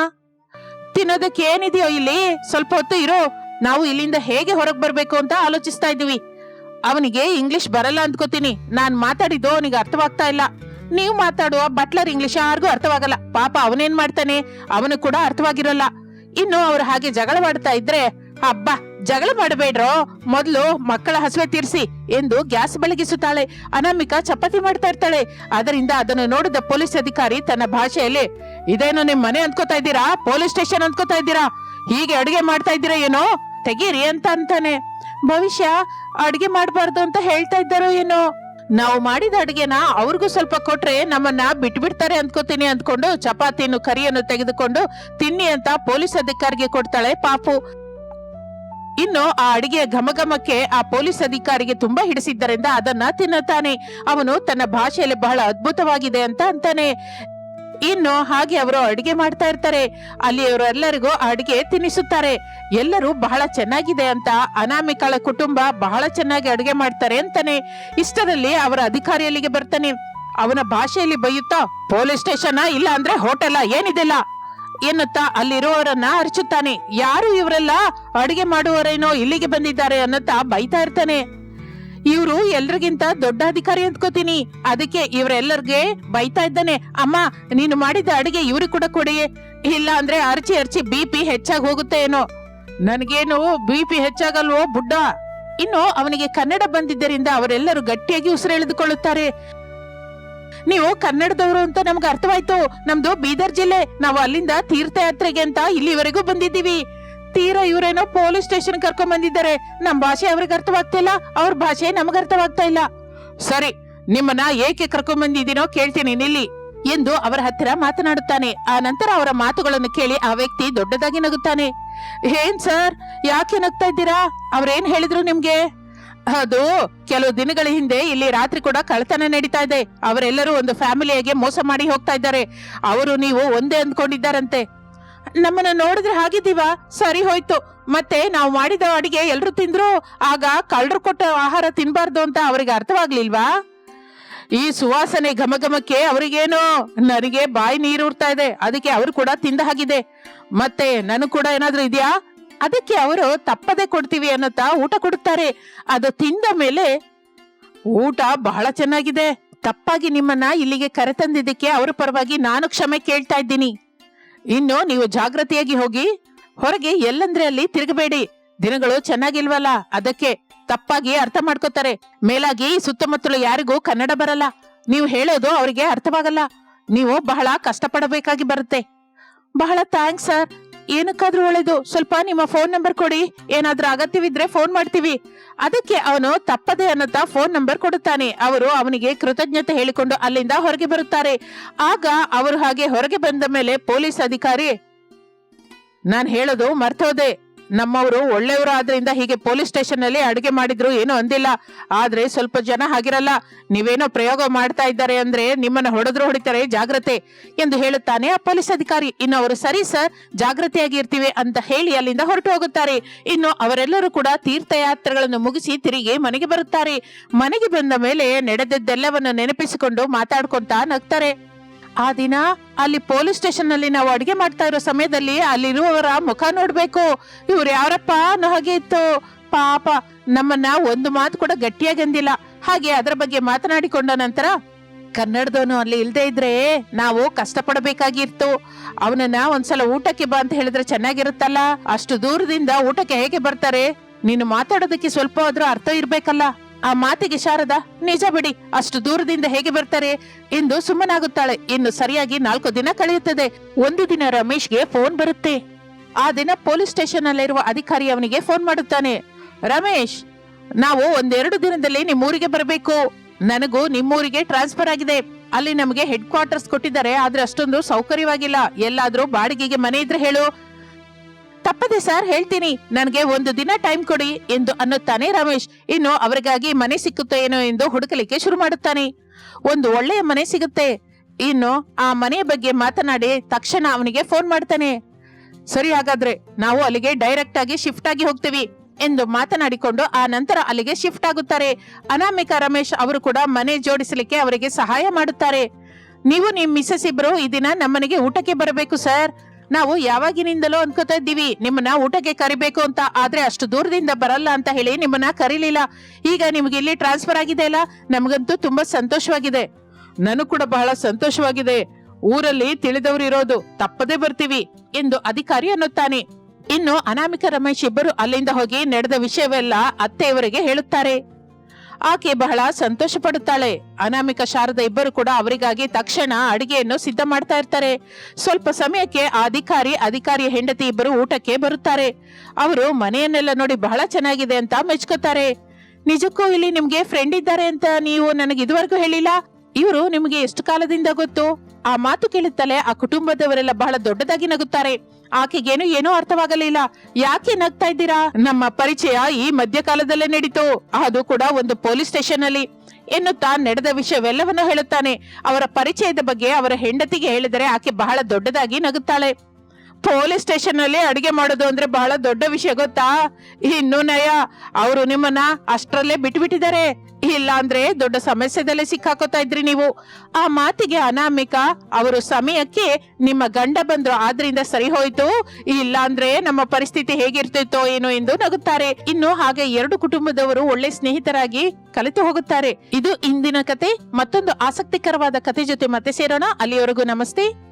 ತಿನ್ನೋದಕ್ಕೆ ಏನಿದೆಯೋ ಇಲ್ಲಿ? ಸ್ವಲ್ಪ ಹೊತ್ತು ಇರೋ. ನಾವು ಇಲ್ಲಿಂದ ಹೇಗೆ ಹೊರಗೆ ಬರಬೇಕು ಅಂತ ಆಲೋಚಿಸ್ತಾ ಇದ್ದೀವಿ. ಅವನಿಗೆ ಇಂಗ್ಲಿಷ್ ಬರಲ್ಲ ಅಂದ್ಕೋತೀನಿ. ನಾನು ಮಾತಾಡಿದ್ದು ಅವನಿಗೆ ಅರ್ಥವಾಗ್ತಾ ಇಲ್ಲ. ನೀವು ಮಾತಾಡುವ ಬಟ್ಲರ್ ಇಂಗ್ಲಿಷ್ ಯಾರಿಗೂ ಅರ್ಥವಾಗಲ್ಲ. ಪಾಪ ಅವನೇನ್ ಮಾಡ್ತಾನೆ? ಅವನು ಕೂಡ ಅರ್ಥವಾಗಿರಲ್ಲ. ಇನ್ನು ಅವ್ರು ಹಾಗೆ ಜಗಳವಾಡ್ತಾ ಇದ್ರೆ, ಅಬ್ಬಾ, ಜಗಳ ಮಾಡಬೇಡ್ರೋ, ಮೊದಲು ಮಕ್ಕಳ ಹಸುವೆ ತೀರಿಸಿ ಎಂದು ಗ್ಯಾಸ್ ಬೆಳಗಿಸುತ್ತಾಳೆ ಅನಾಮಿಕಾ ಚಪಾತಿ ಮಾಡ್ತಾ ಇರ್ತಾಳೆ. ಅದರಿಂದ ಅದನ್ನು ನೋಡಿದ ಪೊಲೀಸ್ ಅಧಿಕಾರಿ ತನ್ನ ಭಾಷೆಯಲ್ಲಿ, ಇದೇನು ನಿಮ್ ಮನೆ ಅಂದ್ಕೋತಾ ಇದ್ದೀರಾ? ಪೊಲೀಸ್ ಸ್ಟೇಷನ್ ಅಂದ್ಕೋತಾ ಇದ್ದೀರಾ? ಹೀಗೆ ಅಡುಗೆ ಮಾಡ್ತಾ ಇದ್ದೀರಾ ಏನೋ? ತೆಗೀರಿ ಅಂತ ಅಂತಾನೆ. ಭವಿಷ್ಯ ಅಡುಗೆ ಮಾಡಬಾರ್ದು ಅಂತ ಹೇಳ್ತಾ ಇದ್ದಾರೋ ಏನೋ? ನಾವು ಮಾಡಿದ ಅಡುಗೆನ ಅವ್ರಿಗೂ ಸ್ವಲ್ಪ ಕೊಟ್ರೆ ನಮ್ಮನ್ನ ಬಿಟ್ಬಿಡ್ತಾರೆ ಅಂದ್ಕೋತೀನಿ ಅಂದ್ಕೊಂಡು ಚಪಾತಿಯನ್ನು ಕರಿಯನ್ನು ತೆಗೆದುಕೊಂಡು ತಿನ್ನಿ ಅಂತ ಪೊಲೀಸ್ ಅಧಿಕಾರಿಗೆ ಕೊಡ್ತಾಳೆ ಪಾಪು. ಇನ್ನು ಆ ಅಡಿಗೆ ಘಮಘಮಕ್ಕೆ ಆ ಪೊಲೀಸ್ ಅಧಿಕಾರಿಗೆ ತುಂಬಾ ಹಿಡಿಸಿದ್ದರಿಂದ ಅದನ್ನ ತಿನ್ನುತ್ತಾನೆ. ಅವನು ತನ್ನ ಭಾಷೆಯಲ್ಲಿ ಬಹಳ ಅದ್ಭುತವಾಗಿದೆ ಅಂತ ಅಂತಾನೆ. ಇನ್ನು ಹಾಗೆ ಅವರು ಅಡಿಗೆ ಮಾಡ್ತಾ ಇರ್ತಾರೆ. ಅಲ್ಲಿ ಅವರೆಲ್ಲರಿಗೂ ಅಡಿಗೆ ತಿನ್ನಿಸುತ್ತಾರೆ ಎಲ್ಲರೂ ಬಹಳ ಚೆನ್ನಾಗಿದೆ ಅಂತ ಅನಾಮಿಕಳ ಕುಟುಂಬ ಬಹಳ ಚೆನ್ನಾಗಿ ಅಡಿಗೆ ಮಾಡ್ತಾರೆ ಅಂತಾನೆ. ಇಷ್ಟರಲ್ಲಿ ಅವರ ಅಧಿಕಾರಿಯಲ್ಲಿಗೆ ಬರ್ತಾನೆ. ಅವನ ಭಾಷೆಯಲ್ಲಿ ಬೈಯುತ್ತಾ, ಪೊಲೀಸ್ ಸ್ಟೇಷನ್? ಇಲ್ಲ ಅಂದ್ರೆ ಹೋಟೆಲ್? ಏನಿದೆಲ್ಲ? ಎನ್ನುತ್ತಾ ಅಲ್ಲಿರುವವರನ್ನ ಅರಚುತ್ತಾನೆ ಯಾರು ಇವರೆಲ್ಲ ಅಡಿಗೆ ಮಾಡುವವರೇನೋ ಇಲ್ಲಿಗೆ ಬಂದಿದ್ದಾರೆ ಅನ್ನುತ್ತಾ ಬೈತಾ ಇರ್ತಾನೆ. ಇವರು ಎಲ್ರಿಗಿಂತ ದೊಡ್ಡ ಅಧಿಕಾರಿ ಅಂದ್ಕೋತೀನಿ. ಅದಕ್ಕೆ ಇವರೆಲ್ಲರಿಗೆ ಬೈತಾ ಇದ್ದಾನೆ. ಅಮ್ಮ, ನೀನು ಮಾಡಿದ ಅಡಿಗೆ ಇವ್ರಿಗೆ ಕೂಡ ಕೊಡಿ. ಇಲ್ಲ ಅಂದ್ರೆ ಅರ್ಚಿ ಅರ್ಚಿ ಬಿ ಪಿ ಹೆಚ್ಚಾಗಿ ಹೋಗುತ್ತೆ ಏನೋ. ನನಗೇನು ಬಿ ಪಿ ಹೆಚ್ಚಾಗಲ್ವೋ ಬುಡ್ಡ. ಇನ್ನು ಅವನಿಗೆ ಕನ್ನಡ ಬಂದಿದ್ದರಿಂದ ಅವರೆಲ್ಲರೂ ಗಟ್ಟಿಯಾಗಿ ಉಸಿರೆಳೆದುಕೊಳ್ಳುತ್ತಾರೆ ನೀವು ಕನ್ನಡದವರು ಅಂತ ನಮ್ಗೆ ಅರ್ಥವಾಯ್ತು. ನಮ್ದು ಬೀದರ್ ಜಿಲ್ಲೆ. ನಾವು ಅಲ್ಲಿಂದ ತೀರ್ಥಯಾತ್ರೆಗೆ ಅಂತ ಇಲ್ಲಿವರೆಗೂ ಬಂದಿದ್ದೀವಿ. ತೀರಾ ಇವರೇನೋ ಪೊಲೀಸ್ ಸ್ಟೇಷನ್ ಕರ್ಕೊಂಡ್ ಬಂದಿದ್ದಾರೆ. ನಮ್ ಭಾಷೆ ಅವ್ರಿಗೆ ಅರ್ಥವಾಗ್ತಿಲ್ಲ, ಅವ್ರ ಭಾಷೆ ನಮಗ್ ಅರ್ಥವಾಗ್ತಾ ಇಲ್ಲ. ಸರಿ, ನಿಮ್ಮನ್ನ ಏಕೆ ಕರ್ಕೊಂಡ್ ಬಂದಿದ್ದೀನೋ ಕೇಳ್ತೀನಿ, ನಿಲ್ಲಿ, ಎಂದು ಅವರ ಹತ್ತಿರ ಮಾತನಾಡುತ್ತಾನೆ. ಆ ನಂತರ ಅವರ ಮಾತುಗಳನ್ನು ಕೇಳಿ ಆ ವ್ಯಕ್ತಿ ದೊಡ್ಡದಾಗಿ ನಗುತ್ತಾನೆ. ಏನ್ ಸರ್, ಯಾಕೆ ನಗ್ತಾ ಇದ್ದೀರಾ? ಅವ್ರೇನ್ ಹೇಳಿದ್ರು ನಿಮ್ಗೆ? ಅದು, ಕೆಲವು ದಿನಗಳ ಹಿಂದೆ ಇಲ್ಲಿ ರಾತ್ರಿ ಕೂಡ ಕಳ್ತನ ನಡೀತಾ ಇದೆ. ಅವರೆಲ್ಲರೂ ಒಂದು ಫ್ಯಾಮಿಲಿಯಾಗೆ ಮೋಸ ಮಾಡಿ ಹೋಗ್ತಾ ಇದ್ದಾರೆ. ಅವರು ನೀವು ಒಂದೇ ಅಂದ್ಕೊಂಡಿದ್ದಾರಂತೆ. ನಮ್ಮನ್ನ ನೋಡಿದ್ರೆ ಹಾಗಿದ್ದೀವ ಸರಿ ಹೋಯ್ತು. ಮತ್ತೆ ನಾವು ಮಾಡಿದ ಅಡಿಗೆ ಎಲ್ರು ತಿಂದ್ರು, ಆಗ ಕಳ್ಳರು ಕೊಟ್ಟ ಆಹಾರ ತಿನ್ಬಾರ್ದು ಅಂತ ಅವರಿಗೆ ಅರ್ಥವಾಗ್ಲಿಲ್ವಾ? ಈ ಸುವಾಸನೆ ಘಮಘಮಕ್ಕೆ ಅವರಿಗೇನು ನನಗೆ ಬಾಯಿ ಉರ್ತಾ ಇದೆ. ಅದಕ್ಕೆ ಅವರು ಕೂಡ ತಿಂದ ಹಾಗಿದೆ. ಮತ್ತೆ ನನಗ್ ಕೂಡ ಏನಾದ್ರೂ ಇದೆಯಾ? ಅದಕ್ಕೆ ಅವರು ತಪ್ಪದೆ ಕೊಡ್ತೀವಿ ಅನ್ನುತ್ತಾ ಊಟ ಕೊಡುತ್ತಾರೆ. ಅದು ತಿಂದ ಮೇಲೆ ಊಟ ಬಹಳ ಚೆನ್ನಾಗಿದೆ. ತಪ್ಪಾಗಿ ನಿಮ್ಮನ್ನ ಇಲ್ಲಿಗೆ ಕರೆತಂದಿದ್ದಕ್ಕೆ ಅವರ ಪರವಾಗಿ ನಾನು ಕ್ಷಮೆ ಕೇಳ್ತಾ ಇದ್ದೀನಿ. ಇನ್ನು ನೀವು ಜಾಗೃತಿಯಾಗಿ ಹೋಗಿ ಹೊರಗೆ ಎಲ್ಲಂದ್ರೆ ಅಲ್ಲಿ ತಿರುಗಬೇಡಿ. ದಿನಗಳು ಚೆನ್ನಾಗಿಲ್ವಲ್ಲ? ಅದಕ್ಕೆ ತಪ್ಪಾಗಿ ಅರ್ಥ ಮಾಡ್ಕೋತಾರೆ. ಮೇಲಾಗಿ ಸುತ್ತಮುತ್ತಲು ಯಾರಿಗೂ ಕನ್ನಡ ಬರಲ್ಲ. ನೀವು ಹೇಳೋದು ಅವರಿಗೆ ಅರ್ಥವಾಗಲ್ಲ. ನೀವು ಬಹಳ ಕಷ್ಟಪಡಬೇಕಾಗಿ ಬರುತ್ತೆ. ಬಹಳ ಥ್ಯಾಂಕ್ಸ್ ಸರ್ ಏನಕ್ಕಾದ್ರೂ ಒಳ್ಳೇದು. ಸ್ವಲ್ಪ ನಿಮ್ಮ ಫೋನ್ ನಂಬರ್ ಕೊಡಿ. ಏನಾದ್ರೂ ಅಗತ್ಯವಿದ್ರೆ ಫೋನ್ ಮಾಡ್ತೀವಿ. ಅದಕ್ಕೆ ಅವನು ತಪ್ಪದೆ ಅನ್ನುತ್ತಾ ಫೋನ್ ನಂಬರ್ ಕೊಡುತ್ತಾನೆ. ಅವರು ಅವನಿಗೆ ಕೃತಜ್ಞತೆ ಹೇಳಿಕೊಂಡು ಅಲ್ಲಿಂದ ಹೊರಗೆ ಬರುತ್ತಾರೆ. ಆಗ ಅವರು ಹಾಗೆ ಹೊರಗೆ ಬಂದ ಮೇಲೆ ಪೊಲೀಸ್ ಅಧಿಕಾರಿ, ನಾನು ಹೇಳೋದು ಮರ್ತೋದೆ. ನಮ್ಮವರು ಒಳ್ಳೆಯವರು ಆದ್ರಿಂದ ಹೀಗೆ ಪೊಲೀಸ್ ಸ್ಟೇಷನ್ ಅಲ್ಲಿ ಅಡುಗೆ ಮಾಡಿದ್ರು, ಏನು ಅಂದಿಲ್ಲ. ಆದ್ರೆ ಸ್ವಲ್ಪ ಜನ ಹಾಗಿರಲ್ಲ. ನೀವೇನೋ ಪ್ರಯೋಗ ಮಾಡ್ತಾ ಇದ್ದಾರೆ ಅಂದ್ರೆ ನಿಮ್ಮನ್ನ ಹೊಡೆದ್ರು ಹೊಡಿತಾರೆ, ಜಾಗ್ರತೆ ಎಂದು ಹೇಳುತ್ತಾನೆ ಆ ಪೊಲೀಸ್ ಅಧಿಕಾರಿ. ಇನ್ನು ಅವರು, ಸರಿ ಸರ್ ಜಾಗೃತಿಯಾಗಿ ಇರ್ತೀವಿ ಅಂತ ಹೇಳಿ ಅಲ್ಲಿಂದ ಹೊರಟು ಹೋಗುತ್ತಾರೆ. ಇನ್ನು ಅವರೆಲ್ಲರೂ ಕೂಡ ತೀರ್ಥಯಾತ್ರೆಗಳನ್ನು ಮುಗಿಸಿ ತಿರುಗಿ ಮನೆಗೆ ಬರುತ್ತಾರೆ. ಮನೆಗೆ ಬಂದ ಮೇಲೆ ನಡೆದದ್ದೆಲ್ಲವನ್ನು ನೆನಪಿಸಿಕೊಂಡು ಮಾತಾಡ್ಕೊಂತ ನಗ್ತಾರೆ. ಆ ದಿನ ಅಲ್ಲಿ ಪೊಲೀಸ್ ಸ್ಟೇಷನ್ನಲ್ಲಿ ನಾವು ಅಡಿಗೆ ಮಾಡ್ತಾ ಇರೋ ಸಮಯದಲ್ಲಿ ಅಲ್ಲಿರುವವರ ಮುಖ ನೋಡ್ಬೇಕು. ಇವ್ರು ಯಾರಪ್ಪ ಅನ್ನೋ ಹಾಗೆ ಇತ್ತು. ಪಾಪ, ನಮ್ಮನ್ನ ಒಂದು ಮಾತು ಕೂಡ ಗಟ್ಟಿಯಾಗಂದಿಲ್ಲ ಹಾಗೆ ಅದರ ಬಗ್ಗೆ ಮಾತನಾಡಿಕೊಂಡ ನಂತರ, ಕನ್ನಡದವನು ಅಲ್ಲಿ ಇಲ್ದೇ ಇದ್ರೆ ನಾವು ಕಷ್ಟಪಡಬೇಕಾಗಿತ್ತು. ಅವನನ್ನ ಒಂದ್ಸಲ ಊಟಕ್ಕೆ ಬಾ ಅಂತ ಹೇಳಿದ್ರೆ ಚೆನ್ನಾಗಿರುತ್ತಲ್ಲ? ಅಷ್ಟು ದೂರದಿಂದ ಊಟಕ್ಕೆ ಹೇಗೆ ಬರ್ತಾರೆ? ನೀನು ಮಾತಾಡೋದಕ್ಕೆ ಸ್ವಲ್ಪ ಆದ್ರೂ ಅರ್ಥ ಇರ್ಬೇಕಲ್ಲ? ಆ ಮಾತಿಗೆ ಶಾರದ, ನಿಜ ಬಿಡಿ, ಅಷ್ಟು ದೂರದಿಂದ ಹೇಗೆ ಬರ್ತಾರೆ? ಎಂದು ಸುಮ್ಮನಾಗುತ್ತಾಳೆ. ಇನ್ನು ಸರಿಯಾಗಿ ನಾಲ್ಕು ದಿನ ಕಳೆಯುತ್ತದೆ. ಒಂದು ದಿನ ರಮೇಶ್ಗೆ ಫೋನ್ ಬರುತ್ತೆ. ಆ ದಿನ ಪೊಲೀಸ್ ಸ್ಟೇಷನ್ ಅಲ್ಲಿರುವ ಅಧಿಕಾರಿ ಅವನಿಗೆ ಫೋನ್ ಮಾಡುತ್ತಾನೆ. ರಮೇಶ್, ನಾವು ಒಂದೆರಡು ದಿನದಲ್ಲಿ ನಿಮ್ಮೂರಿಗೆ ಬರಬೇಕು. ನನಗೂ ನಿಮ್ಮೂರಿಗೆ ಟ್ರಾನ್ಸ್ಫರ್ ಆಗಿದೆ. ಅಲ್ಲಿ ನಮಗೆ ಹೆಡ್ ಕ್ವಾರ್ಟರ್ಸ್ ಕೊಟ್ಟಿದ್ದಾರೆ. ಆದ್ರೆ ಅಷ್ಟೊಂದು ಸೌಕರ್ಯವಾಗಿಲ್ಲ. ಎಲ್ಲಾದ್ರೂ ಬಾಡಿಗೆಗೆ ಮನೆ ಇದ್ರೆ ಹೇಳು. ತಪ್ಪದೆ ಸರ್, ಹೇಳ್ತೀನಿ. ನನಗೆ ಒಂದು ದಿನ ಟೈಮ್ ಕೊಡಿ ಎಂದು ಅನ್ನುತ್ತಾನೆ ರಮೇಶ್. ಇನ್ನು ಅವರಿಗಾಗಿ ಮನೆ ಸಿಕ್ಕುತ್ತೋ ಏನೋ ಎಂದು ಹುಡುಕಲಿಕ್ಕೆ ಶುರು ಮಾಡುತ್ತಾನೆ. ಒಂದು ಒಳ್ಳೆಯ ಮನೆ ಸಿಗುತ್ತೆ. ಇನ್ನು ಆ ಮನೆ ಬಗ್ಗೆ ಮಾತನಾಡಿ ತಕ್ಷಣ ಅವನಿಗೆ ಫೋನ್ ಮಾಡ್ತಾನೆ. ಸರಿ ಹಾಗಾದ್ರೆ, ನಾವು ಅಲ್ಲಿಗೆ ಡೈರೆಕ್ಟ್ ಆಗಿ ಶಿಫ್ಟ್ ಆಗಿ ಹೋಗ್ತೀವಿ ಎಂದು ಮಾತನಾಡಿಕೊಂಡು ಆ ನಂತರ ಅಲ್ಲಿಗೆ ಶಿಫ್ಟ್ ಆಗುತ್ತಾರೆ. ಅನಾಮಿಕಾ ರಮೇಶ್ ಅವರು ಕೂಡ ಮನೆ ಜೋಡಿಸಲಿಕ್ಕೆ ಅವರಿಗೆ ಸಹಾಯ ಮಾಡುತ್ತಾರೆ. ನೀವು ನಿಮ್ ಮಿಸಸ್ ಇಬ್ರು ಈ ದಿನ ನಮ್ಮನೆಗೆ ಊಟಕ್ಕೆ ಬರಬೇಕು, ಸರ್. ನಾವು ಯಾವಾಗಿನಿಂದಲೋ ಅನ್ಕೋತಾ ಇದ್ದೀವಿ. ನಿಮ್ಮನ್ನ ಊಟಕ್ಕೆ ಕರಿಬೇಕು ಅಂತ. ಆದ್ರೆ ಅಷ್ಟು ದೂರದಿಂದ ಬರಲ್ಲ ಅಂತ ಹೇಳಿ ನಿಮ್ಮನ್ನ ಕರೀಲಿಲ್ಲ. ಈಗ ನಿಮ್ಗೆ ಇಲ್ಲಿ ಟ್ರಾನ್ಸ್ಫರ್ ಆಗಿದೆ ಅಲ್ಲ? ನಮಗಂತೂ ತುಂಬಾ ಸಂತೋಷವಾಗಿದೆ. ನನಗ್ ಕೂಡ ಬಹಳ ಸಂತೋಷವಾಗಿದೆ. ಊರಲ್ಲಿ ತಿಳಿದವರು ಇರೋದು ತಪ್ಪದೇ ಬರ್ತೀವಿ ಎಂದು ಅಧಿಕಾರಿ ಅನ್ನುತ್ತಾನೆ. ಇನ್ನು ಅನಾಮಿಕ ರಮೇಶ್ ಇಬ್ಬರು ಅಲ್ಲಿಂದ ಹೋಗಿ ನಡೆದ ವಿಷಯವೆಲ್ಲ ಅತ್ತೆಯವರಿಗೆ ಹೇಳುತ್ತಾರೆ. ಆಕೆ ಬಹಳ ಸಂತೋಷ ಪಡುತ್ತಾಳೆ ಅನಾಮಿಕ ಶಾರದ ಇಬ್ಬರು ಕೂಡ ಅವರಿಗಾಗಿ ತಕ್ಷಣ ಅಡಿಗೆಯನ್ನು ಸಿದ್ಧ ಮಾಡ್ತಾ ಇರ್ತಾರೆ. ಸ್ವಲ್ಪ ಸಮಯಕ್ಕೆ ಆ ಅಧಿಕಾರಿ, ಅಧಿಕಾರಿಯ ಹೆಂಡತಿ ಇಬ್ಬರು ಊಟಕ್ಕೆ ಬರುತ್ತಾರೆ. ಅವರು ಮನೆಯನ್ನೆಲ್ಲ ನೋಡಿ ಬಹಳ ಚೆನ್ನಾಗಿದೆ ಅಂತ ಮೆಚ್ಕೋತಾರೆ. ನಿಜಕ್ಕೂ ಇಲ್ಲಿ ನಿಮ್ಗೆ ಫ್ರೆಂಡ್ ಇದ್ದಾರೆ ಅಂತ ನೀವು ನನಗೆ ಇದುವರೆಗೂ ಹೇಳಿಲ್ಲ? ಇವರು ನಿಮಗೆ ಎಷ್ಟು ಕಾಲದಿಂದ ಗೊತ್ತು? ಆ ಮಾತು ಕೇಳುತ್ತಲೇ ಆ ಕುಟುಂಬದವರೆಲ್ಲ ಬಹಳ ದೊಡ್ಡದಾಗಿ ನಗುತ್ತಾರೆ. ಆಕೆಗೇನು ಏನೂ ಅರ್ಥವಾಗಲಿಲ್ಲ. ಯಾಕೆ ನಗ್ತಾ ಇದ್ದೀರಾ? ನಮ್ಮ ಪರಿಚಯ ಈ ಮಧ್ಯಕಾಲದಲ್ಲೇ ನಡೀತು. ಅದು ಕೂಡ ಒಂದು ಪೊಲೀಸ್ ಸ್ಟೇಷನ್ ಅಲ್ಲಿ ಎನ್ನುತ್ತಾ ನಡೆದ ವಿಷಯವೆಲ್ಲವನ್ನೂ ಹೇಳುತ್ತಾನೆ. ಅವರ ಪರಿಚಯದ ಬಗ್ಗೆ ಅವರ ಹೆಂಡತಿಗೆ ಹೇಳಿದರೆ ಆಕೆ ಬಹಳ ದೊಡ್ಡದಾಗಿ ನಗುತ್ತಾಳೆ. ಪೊಲೀಸ್ ಸ್ಟೇಷನ್ ಅಲ್ಲಿ ಅಡಿಗೆ ಮಾಡೋದು ಅಂದ್ರೆ ಬಹಳ ದೊಡ್ಡ ವಿಷಯ ಗೊತ್ತಾ? ಇನ್ನು ನಯ, ಅವರು ನಿಮ್ಮನ್ನ ಅಷ್ಟರಲ್ಲೇ ಬಿಟ್ಬಿಟ್ಟಿದ್ದಾರೆ. ಇಲ್ಲ ಅಂದ್ರೆ ದೊಡ್ಡ ಸಮಸ್ಯೆದಲ್ಲೇ ಸಿಕ್ಕಾಕೋತಾ ಇದ್ರಿ ನೀವು. ಆ ಮಾತಿಗೆ ಅನಾಮಿಕ ಅವರು ಸಮಯಕ್ಕೆ ನಿಮ್ಮ ಗಂಡ ಬಂದ್ರು, ಆದ್ರಿಂದ ಸರಿ ಹೋಯ್ತು. ಇಲ್ಲ ಅಂದ್ರೆ ನಮ್ಮ ಪರಿಸ್ಥಿತಿ ಹೇಗಿರ್ತಿತ್ತೋ ಏನೋ ಎಂದು ನಗುತ್ತಾರೆ. ಇನ್ನು ಹಾಗೆ ಎರಡು ಕುಟುಂಬದವರು ಒಳ್ಳೆ ಸ್ನೇಹಿತರಾಗಿ ಕಲಿತು ಹೋಗುತ್ತಾರೆ. ಇದು ಇಂದಿನ ಕತೆ. ಮತ್ತೊಂದು ಆಸಕ್ತಿಕರವಾದ ಕತೆ ಜೊತೆ ಮತ್ತೆ ಸೇರೋಣ. ಅಲ್ಲಿಯವರೆಗೂ ನಮಸ್ತೆ.